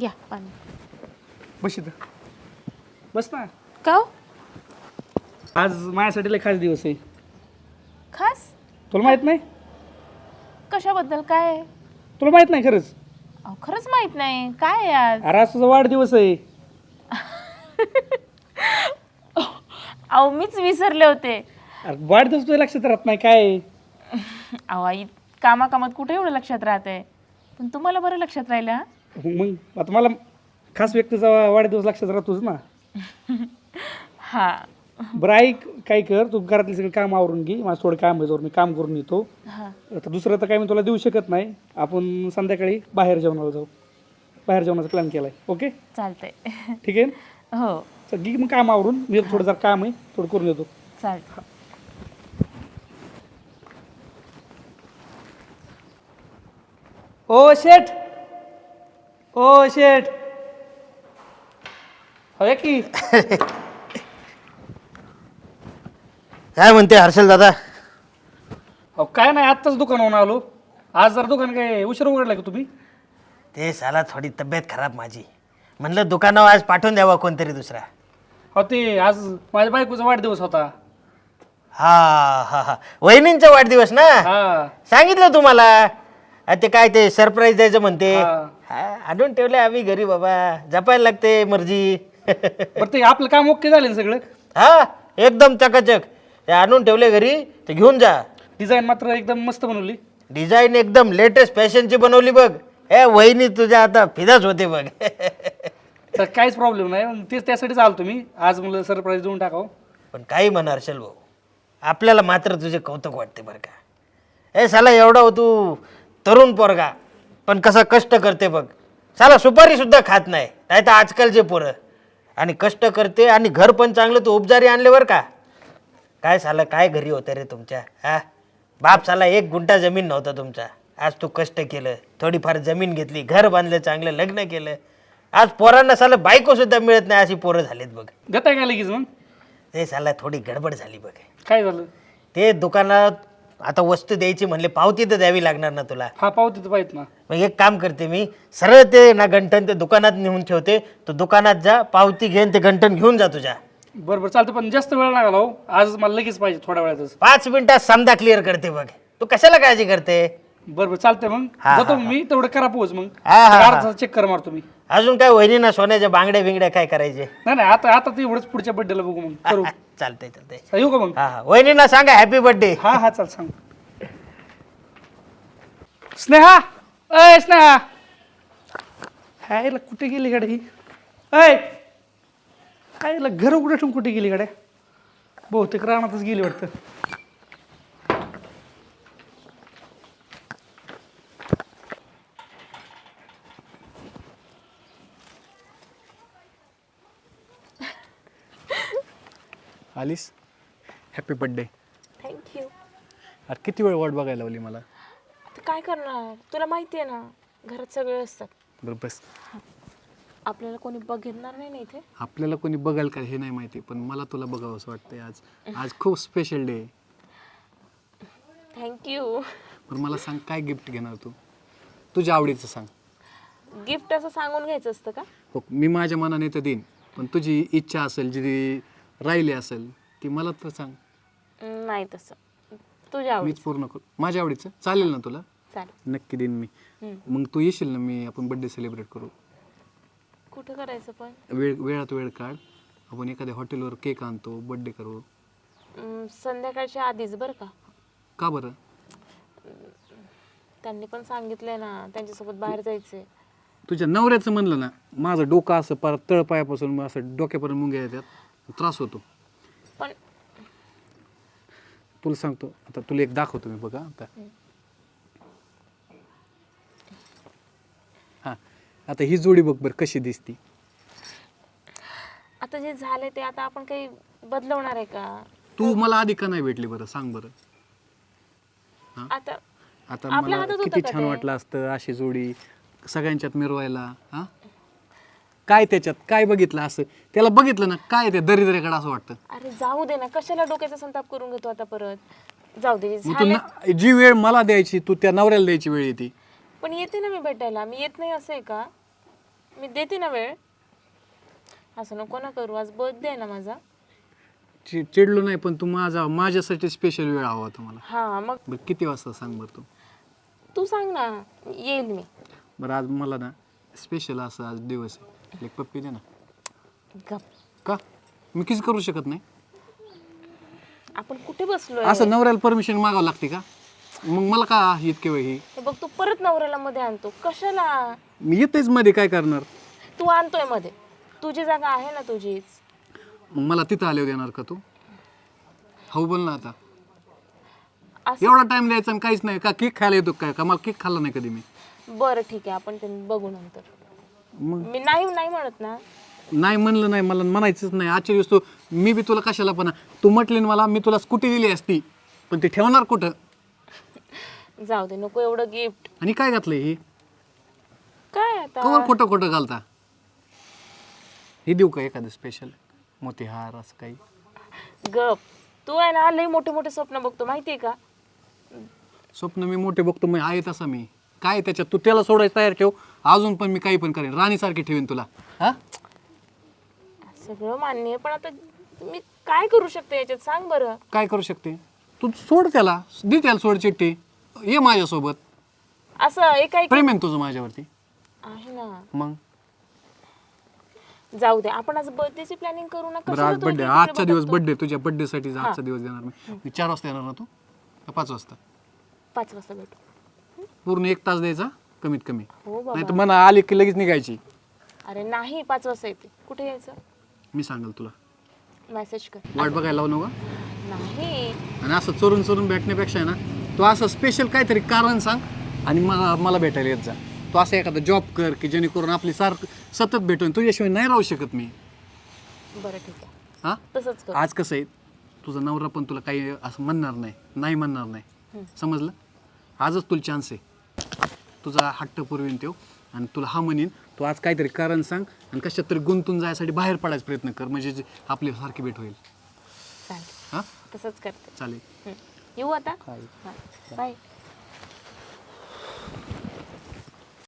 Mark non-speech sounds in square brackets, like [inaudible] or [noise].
घ्या पाणी. बस इथं. बस ना. का हो? आज माझ्यासाठी लय खास दिवस आहे. खास? तुला माहीत नाही? कशाबद्दल? काय? आहे? तुला माहीत नाही खरंच? अहो खरंच माहीत नाही. काय आहे आज? अरे आज तुझा वाढदिवस आहे. [laughs] अहो मीच विसरले होते. अरे वाढदिवस तुझ्या लक्षात राहत नाही काय? आहे? [laughs] अहो आई कामाकामात कुठे एवढं लक्षात राहते? पण तुम्हाला बरं लक्षात राहिलं हा? मग आता मला खास व्यक्तीचा वाढदिवस लक्षात राहतोच ना. [laughs] हा. बरं ऐक काय कर तू घरातली सगळी काम आवरून घे. माझं थोडं काम आहे जोर मी काम करून येतो. हा. आता दुसरं तर काय मी तुला देऊ शकत नाही. आपण संध्याकाळी बाहेर जेवणाला जाऊ. बाहेर जेवणाचा प्लॅन केला आहे ओके चालतंय. ठीक आहे? [laughs] हो. चल घे मग काम आवरून. मी थोडं जरा काम आहे थोडं करून येतो. चालतंय. ओ शेठ! ओ शेठ. हवे की? [laughs] काय म्हणते हर्षल दादा? अहो काय नाही आत्ताच दुकानावरून आलो. आज जरा दुकान काय उशीर उघडला का तुम्ही? ते साला थोडी तब्येत खराब माझी. म्हणलं दुकानावर आज पाठवून द्यावा कोणतरी दुसरा. हो ते आज माझ्या बायकोचा वाढदिवस होता. हा हा हा. वहिनींचा वाढदिवस ना? हा. सांगितलं तुम्हाला? आ, ते काय ते सरप्राईज द्यायचं म्हणते. हा. हा, आणून ठेवले आम्ही घरी बाबा. जपायला लागते मर्जी. बरं ते आपलं काम ओके झालं ना सगळं? हा एकदम चकाचक. ते आणून ठेवले घरी ते घेऊन जा. डिझाईन मात्र एकदम मस्त बनवली. डिझाईन एकदम लेटेस्ट फॅशनची बनवली बघ. ए वहिनी तुझ्या आता फिदाच होते बघ. तर काहीच प्रॉब्लेम नाही मग तेच त्यासाठीच आलो तुम्ही. आज मला सरप्राईज देऊन टाकावं. पण काही म्हणा हर्षल भाऊ आपल्याला मात्र तुझे कौतुक वाटते बरं का. ए साला एवढा हो तू तरुण पोरगा. पण कसा कष्ट करते बघ. साला सुपारी सुद्धा खात नाही नाही तर आजकालचे पोरं. आणि कष्ट करते आणि घर पण चांगलं तू उपजारी आणले बरं का? काय साला काय घरी होतं रे तुमच्या हा? बाप साला एक गुंठा जमीन नव्हता तुमचा. आज तू कष्ट केलं थोडीफार जमीन घेतली घर बांधलं चांगलं लग्न केलं. आज पोरांना साला बायको सुद्धा मिळत नाही अशी पोरं झालीत बघ. देताय काय लगेच मग? ते साला थोडी गडबड झाली बघ. काय झालं? ते दुकानात आता वस्तू द्यायची म्हणले पावती तर द्यावी लागणार ना तुला? हा पावती तर पाहिजे ना. मग एक काम करते मी सरळ ते ना गंठन ते दुकानात नेऊन ठेवते तू दुकानात जा पावती घेऊन ते गंठन घेऊन जा तुझ्या. बरं बरं चालतं पण जास्त वेळ नका लावू आज मला लगेच पाहिजे थोड्या वेळातच. पाच मिनिटात समजा क्लिअर करते बघ. तू कशाला काळजी करते? बरं बरं चालतंय मग. हा, जातो मी तेवढं करा पोच मग. हा, हा, हा. अर्धा चेक कर मारतो मी. अजून काय वहिनीना सोन्याच्या बांगड्या बिंगड्या काय करायचे? नाही नाही आता आता ते एवढंच पुढच्या बड्डेला बघू मग. [laughs] करू. चालतंय चालतंय. चला, येऊ का मग? हा हा. वहिनीना सांगा हॅपी बर्थडे हा हा चाल सांग. स्नेहा! अय स्नेहा! हायला कुठे गेली गाड्या ही? अय हायला घर उघडं ठेवून कुठे गेली गाड्या? बहुतेक रानातच गेली वाटतं. आलीस? हॅपी बड्डे थँक्यू अरे किती वेळ वाट बघायला लावली मला? आता काय करणार? तुला माहिती आहे ना घरात सगळे असतात. बरं बस. आपल्याला कोणी बघणार नाही ना इथे? आपल्याला कोणी बघाल का हे नाही माहिती पण मला तुला बघावं असं वाटतंय आज. आज खूप स्पेशल डे थँक्यू पण मला सांग काय गिफ्ट घेणार तू? तुझ्या आवडीचं सांग. गिफ्ट असं सांगून घ्यायचं असतं का? हो मी माझ्या मनाने तर देईन पण तुझी इच्छा असेल जी राहिली असेल ती मला तर सांग. नाही तसं. तुझ्या मीच पूर्ण करू. माझ्या आवडीचं. चालेल ना तुला? चालेल. नक्की देईन मी. हम्म. मग तू येशील ना मी आपण बड्डे सेलिब्रेट करू. कुठं करायचं पण? वेळ वेळात वेळ काढ. आपण एखाद्या हॉटेलवर केक आणतो बड्डे करू. संध्याकाळच्या आधीच बरं का? का बरं? त्यांनी पण सांगितलंय ना त्यांच्यासोबत बाहेर जायचंय. तुझ्या नवऱ्याचं म्हणलं ना माझं डोकं असं परत तळपायापासून असं डोक्यापर्यंत मुंग्या येतात. त्रास होतो. पण तुला सांगतो आता तुला एक दाखवतो मी बघा आता. हां आता ही जोडी बघ बरं कशी दिसती. आता जे झालंय ते आता आपण काही बदलवणार आहे का? तू मला आधी का नाही भेटली बरं? सांग बरं. आता आता आपल्या मला हातात होतं किती का छान ते? वाटलं असतं अशी जोडी सगळ्यांच्यात मिरवायला हां? काय त्याच्यात काय बघितलं असं? त्याला बघितलं ना काय ते दरिद्र्याकडे असं वाटतं? अरे जाऊ दे ना कशाला डोक्याचा संताप करून घेतो आता परत? जाऊ दे मग तू झालं ना- जी वेळ मला द्यायची तू त्या नवऱ्याला द्यायची वेळ येते. पण येते ना मी भेटायला. मी येत नाही असं आहे का? मी देते ना वेळ. असं नको ना करू. आज बर्थडे आहे ना माझा. चि- चिडलो नाही पण तू माझा माझ्यासाठी स्पेशल वेळ हवा होता मला. हा मग? बरं किती वाजता सांग बरं तू? तू सांग ना येईल मी. बरं आज मला ना स्पेशल असं आज दिवस आहे. एक पप्पी दे ना. गप. का? मी किस करू शकत नाही? आपण कुठे बसलोय? असं नवऱ्याला परमिशन मागावं लागते का? मग मला का इतके वेळ ही? हे बघ तू परत नवऱ्याला मध्ये आणतो. कशाला? मी येतेच मध्ये काय करणार? तू आणतोयमध्ये. तुझी जागा आहे ना तुझीच. मग मला तिथं आले देणार का तू? हो बोल ना आता. असं एवढा टाइम द्यायचा आणि काहीच नाही. का केक खायला येतो काय का मला केक खाल्ला नाही कधी मी? बरं ठीक आहे. आपण ते बघू नंतर. मग? मी नाही नाही म्हणत ना. नाही म्हणलं नाही मला म्हणायचंच नाही. आजच्या दिवस तू मी बी तुला कशाला पण तू म्हटली ना मला मी तुला स्कूटी दिली असती. पण ती ठेवणार कुठं? जाऊ दे नको एवढं गिफ्ट. आणि काय घातलंय ही? काय आता? कवर खोटं खोटं घालता. हे देऊ का एखादं स्पेशल मोतीहार असं काही? गप. तू आहे ना लई मोठे मोठे स्वप्न बघतो माहितीये का? स्वप्न मी मोठे बघतो मी आहे तसा मी. काय त्याच्यात? तू त्याला सोडायचं तयार ठेव. अजून पण मी काही पण करेन. राणीसारखी ठेवीन तुला. हा? सगळं मान्य आहे पण आता मी काय करू शकते याच्यात? सांग बरं. काय करू शकते? तू सोड त्याला. दे त्याला सोड चिठ्ठी. ये माझ्यासोबत. असं एका एक प्रेम आहे ना तुझं माझ्यावरती? आहे ना. मग? जाऊ दे. आपण आज बर्थडेची प्लॅनिंग करू ना. बरं कशाला आज तू बर्थडे इकडे आजचा दिवस बघतो? बर्थडे तुझ्या बर्थडेसाठी आजचा दिवस देणार मी. मी चार वाजता येणार ना तू? का पाच वाजता? पाच वाजता भेटू. पूर्ण एक तास द्यायचा? कमीत कमी. हो नाही तर बाबा मना आली की लगेच निघायची. अरे नाही पाच वाजता येते. कुठे यायचं? मी सांगेल तुला. मेसेज कर. वाट बघायला लावू नका. नाही. आणि असं चोरून चोरून भेटण्यापेक्षा आहे ना तू असं स्पेशल काहीतरी कारण सांग आणि मला मला भेटायला येत जा. तू असं एखादा जॉब कर की जेणेकरून आपली सारखं सतत भेटून तुझ्याशिवाय नाही राहू शकत मी. बरं ठीक आहे. हां? तसंच कर. आज कसं आहे तुझा नवरा पण तुला काही असं म्हणणार नाही नाही म्हणणार नाही. समजलं? आजच तुला चान्स आहे. तुझा हट्ट पुरवीन तो आणि तुला हा म्हणीन तू आज काहीतरी कारण सांग आणि कशात तरी गुंतून जायसाठी बाहेर पडायचा प्रयत्न कर म्हणजे जे आपली सारखी भेट होईल. चालेल. हां? तसंच करते. चालेल. येऊ आता? बाय